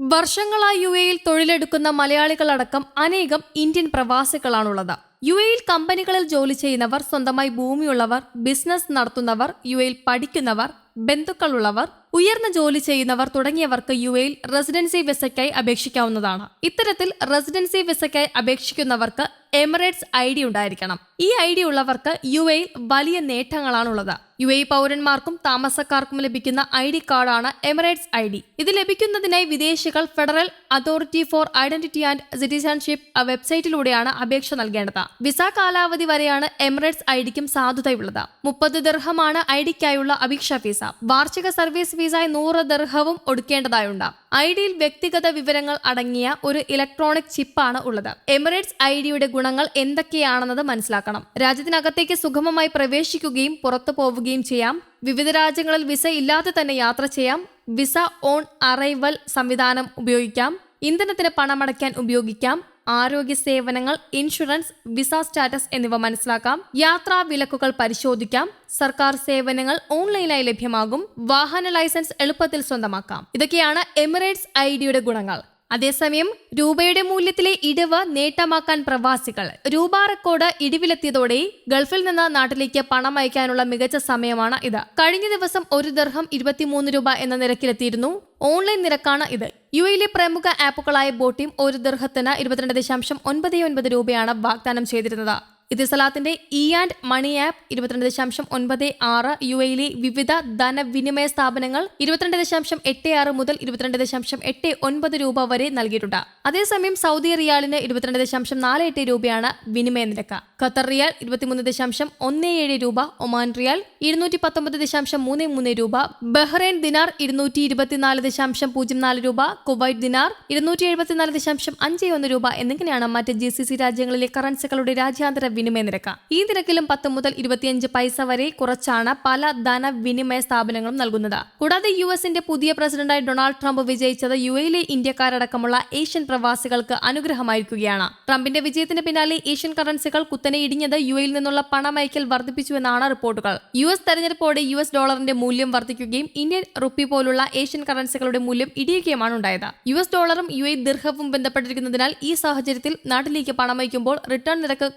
വർഷങ്ങളായി യു എയിൽ തൊഴിലെടുക്കുന്ന മലയാളികളടക്കം അനേകം ഇന്ത്യൻ പ്രവാസികളാണുള്ളത്. യു എയിൽ കമ്പനികളിൽ ജോലി ചെയ്യുന്നവർ സ്വന്തമായി ഭൂമിയുള്ളവർ ബിസിനസ് നടത്തുന്നവർ യു എയിൽ പഠിക്കുന്നവർ ബന്ധുക്കളുള്ളവർ ഉയർന്ന ജോലി ചെയ്യുന്നവർ തുടങ്ങിയവർക്ക് യു എയിൽ റെസിഡൻസി വിസയ്ക്കായി അപേക്ഷിക്കാവുന്നതാണ്. ഇത്തരത്തിൽ റെസിഡൻസി വിസയ്ക്കായി അപേക്ഷിക്കുന്നവർക്ക് എമിറേറ്റ്സ് ഐ ഡി ഉണ്ടായിരിക്കണം. ഈ ഐ ഡി ഉള്ളവർക്ക് യു എയിൽ വലിയ നേട്ടങ്ങളാണുള്ളത്. യു എ പൗരന്മാർക്കും താമസക്കാർക്കും ലഭിക്കുന്ന ഐ ഡി കാർഡാണ് എമിറേറ്റ്സ് ഐ ഡി. ഇത് ലഭിക്കുന്നതിനായി വിദേശികൾ federal authority for identity and citizenship വെബ്സൈറ്റിലൂടെയാണ് അപേക്ഷ നൽകേണ്ടത്. വിസ കാലാവധി വരെയാണ് എമിറേറ്റ്സ് ഐ ഡിക്കും സാധുതയുള്ളത്. മുപ്പത് ദർഹമാണ് ഐ ഡിക്കായുള്ള അപേക്ഷാ ഫീസ്. വാർഷിക സർവീസ് ഫീസായി നൂറ് ദർഹവും ഒടുക്കേണ്ടതായുണ്ട്. ഐ ഡിയിൽ വ്യക്തിഗത വിവരങ്ങൾ അടങ്ങിയ ഒരു ഇലക്ട്രോണിക് ചിപ്പാണ് ഉള്ളത്. എമിറേറ്റ്സ് ഐ ഡിയുടെ ഗുണങ്ങൾ എന്തൊക്കെയാണെന്നത് മനസ്സിലാക്കണം. രാജ്യത്തിനകത്തേക്ക് സുഗമമായി പ്രവേശിക്കുകയും പുറത്തു പോവുകയും ചെയ്യാം. വിവിധ രാജ്യങ്ങളിൽ വിസ ഇല്ലാതെ തന്നെ യാത്ര ചെയ്യാം. വിസ ഓൺ അറൈവൽ സംവിധാനം ഉപയോഗിക്കാം. ഇന്ധനത്തിന് പണമടയ്ക്കാൻ ഉപയോഗിക്കാം. ആരോഗ്യ സേവനങ്ങൾ ഇൻഷുറൻസ് വിസ സ്റ്റാറ്റസ് എന്നിവ മനസ്സിലാക്കാം. യാത്രാ വിലക്കുകൾ പരിശോധിക്കാം. സർക്കാർ സേവനങ്ങൾ ഓൺലൈനായി ലഭ്യമാകും. വാഹന ലൈസൻസ് എളുപ്പത്തിൽ സ്വന്തമാക്കാം. ഇതൊക്കെയാണ് എമിറേറ്റ്സ് ഐ ഡിയുടെ ഗുണങ്ങൾ. അതേസമയം രൂപയുടെ മൂല്യത്തിലെ ഇടിവ് നേട്ടമാക്കാൻ പ്രവാസികൾ രൂപ റെക്കോർഡ് ഇടിവിലെത്തിയതോടെ ഗൾഫിൽ നിന്ന് നാട്ടിലേക്ക് പണം അയക്കാനുള്ള മികച്ച സമയമാണ് ഇത്. കഴിഞ്ഞ ദിവസം ഒരു ദർഹം ഇരുപത്തിമൂന്ന് രൂപ എന്ന നിരക്കിലെത്തിയിരുന്നു. ഓൺലൈൻ നിരക്കാണ് ഇത്. യു എയിലെ പ്രമുഖ ആപ്പുകളായ ബോട്ടിം ഒരു ദർഹത്തിന് ഇരുപത്തിരണ്ട് ദശാംശം ഒൻപത് ഒൻപത് രൂപയാണ് വാഗ്ദാനം ചെയ്തിരുന്നത്. ഇതിസലാത്തിന്റെ ഇ ആൻഡ് മണി ആപ്പ് ഇരുപത്തിരണ്ട് ദശാംശം ഒൻപത് ആറ് യു എയിലെ വിവിധ ധനവിനിമയ സ്ഥാപനങ്ങൾ ഇരുപത്തിരണ്ട് ദശാംശം എട്ട് ആറ് മുതൽ ഇരുപത്തിരണ്ട് ദശാംശം എട്ട് ഒൻപത് രൂപ വരെ നൽകിയിട്ടുണ്ട്. അതേസമയം സൗദി റിയാലിന് ഇരുപത്തിരണ്ട് ദശാംശം നാല് എട്ട് രൂപയാണ് വിനിമയ നിരക്ക്. ഖത്തർ റിയാൽ ഇരുപത്തിമൂന്ന് ദശാംശം ഒന്ന് ഏഴ് രൂപ ഒമാൻ റിയാൽ ഇരുന്നൂറ്റി പത്തൊമ്പത് ദശാംശം മൂന്ന് മൂന്ന് രൂപ ബഹ്റൈൻ ദിനാർ ഇരുന്നൂറ്റി ഇരുപത്തിനാല് ദശാംശം പൂജ്യം നാല് രൂപ കുവൈറ്റ് ദിനാർ ഇരുന്നൂറ്റി എഴുപത്തിനാല് ദശാംശം അഞ്ച് ഒന്ന് രൂപ എന്നിങ്ങനെയാണ് മറ്റ് ജി സി സി രാജ്യങ്ങളിലെ കറൻസികളുടെ രാജ്യാന്തര വിനിമയ നിരക്ക്. ഈ നിരക്കിലും പത്ത് മുതൽ ഇരുപത്തിയഞ്ച് പൈസ വരെ കുറച്ചാണ് പല ധനവിനിമയ സ്ഥാപനങ്ങളും നൽകുന്നത്. കൂടാതെ യു എസിന്റെ പുതിയ പ്രസിഡന്റായി ഡൊണാൾഡ് ട്രംപ് വിജയിച്ചത് യു എയിലെ ഇന്ത്യക്കാരടക്കമുള്ള ഏഷ്യൻ പ്രവാസികൾക്ക് അനുഗ്രഹമായിരിക്കുകയാണ്. ട്രംപിന്റെ വിജയത്തിന് പിന്നാലെ ഏഷ്യൻ കറൻസികൾ കുത്തനെ ഇടിഞ്ഞത് യു എയിൽ നിന്നുള്ള പണമയക്കൽ വർദ്ധിപ്പിച്ചുവെന്നാണ് റിപ്പോർട്ടുകൾ. യു എസ് തെരഞ്ഞെടുപ്പോടെ യു എസ് ഡോളറിന്റെ മൂല്യം വർദ്ധിക്കുകയും ഇന്ത്യൻ റുപ്പി പോലുള്ള ഏഷ്യൻ കറൻസികളുടെ മൂല്യം ഇടിയുകയുമാണ് ഉണ്ടായത്. യു എസ് ഡോളറും യു എ ദീർഘവും ബന്ധപ്പെട്ടിരിക്കുന്നതിനാൽ ഈ സാഹചര്യത്തിൽ നാട്ടിലേക്ക് പണമയക്കുമ്പോൾ റിട്ടേൺ നിരക്ക്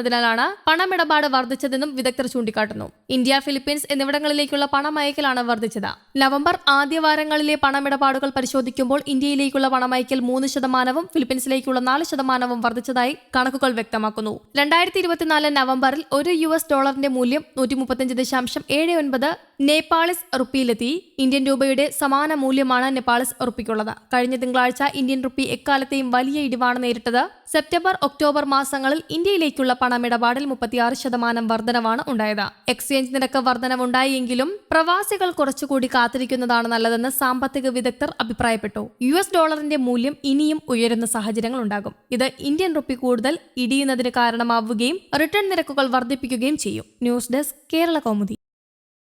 കൂടുമെന്നതിനാലാണ് പണമിടപാട് വർദ്ധിച്ചതെന്നും വിദഗ്ധർ ചൂണ്ടിക്കാട്ടുന്നു. ഇന്ത്യ ഫിലിപ്പീൻസ് എന്നിവിടങ്ങളിലേക്കുള്ള പണമയക്കലാണ് വർദ്ധിച്ചത്. നവംബർ ആദ്യവാരങ്ങളിലെ പണമിടപാടുകൾ പരിശോധിക്കുമ്പോൾ ഇന്ത്യയിലേക്കുള്ള പണമയക്കൽ മൂന്ന് ശതമാനവും ഫിലിപ്പീൻസിലേക്കുള്ള നാല് ശതമാനവും വർദ്ധിച്ചതായി കണക്കുകൾ വ്യക്തമാക്കുന്നു. രണ്ടായിരത്തി ഇരുപത്തിനാല് നവംബറിൽ ഒരു യു എസ് ഡോളറിന്റെ മൂല്യം നൂറ്റി മുപ്പത്തഞ്ച് ദശാംശം ഏഴ് ഒൻപത് നേപ്പാളിസ് റുപ്പിയിലെത്തി. ഇന്ത്യൻ രൂപയുടെ സമാന മൂല്യമാണ് നേപ്പാളിസ് റുപ്പിക്കുള്ളത്. കഴിഞ്ഞ തിങ്കളാഴ്ച ഇന്ത്യൻ റുപ്പി എക്കാലത്തെയും വലിയ ഇടിവാണ് നേരിട്ടത്. സെപ്റ്റംബർ ഒക്ടോബർ മാസങ്ങളിൽ ഇന്ത്യയിലേക്കുള്ള പണമിടപാടിൽ മുപ്പത്തിയാറ് ശതമാനം വർധനവാണ് ഉണ്ടായത്. എക്സ്ചേഞ്ച് നിരക്ക് വർധനവുണ്ടായെങ്കിലും പ്രവാസികൾ കുറച്ചുകൂടി കാത്തിരിക്കുന്നതാണ് നല്ലതെന്ന് സാമ്പത്തിക വിദഗ്ധർ അഭിപ്രായപ്പെട്ടു. യു എസ് ഡോളറിന്റെ മൂല്യം ഇനിയും ഉയരുന്ന സാഹചര്യങ്ങൾ ഉണ്ടാകും. ഇത് ഇന്ത്യൻ റുപ്പി കൂടുതൽ ഇടിയുന്നതിന് കാരണമാവുകയും റിട്ടേൺ നിരക്കുകൾ വർദ്ധിപ്പിക്കുകയും ചെയ്യും. News desk Kerala Kaumudi.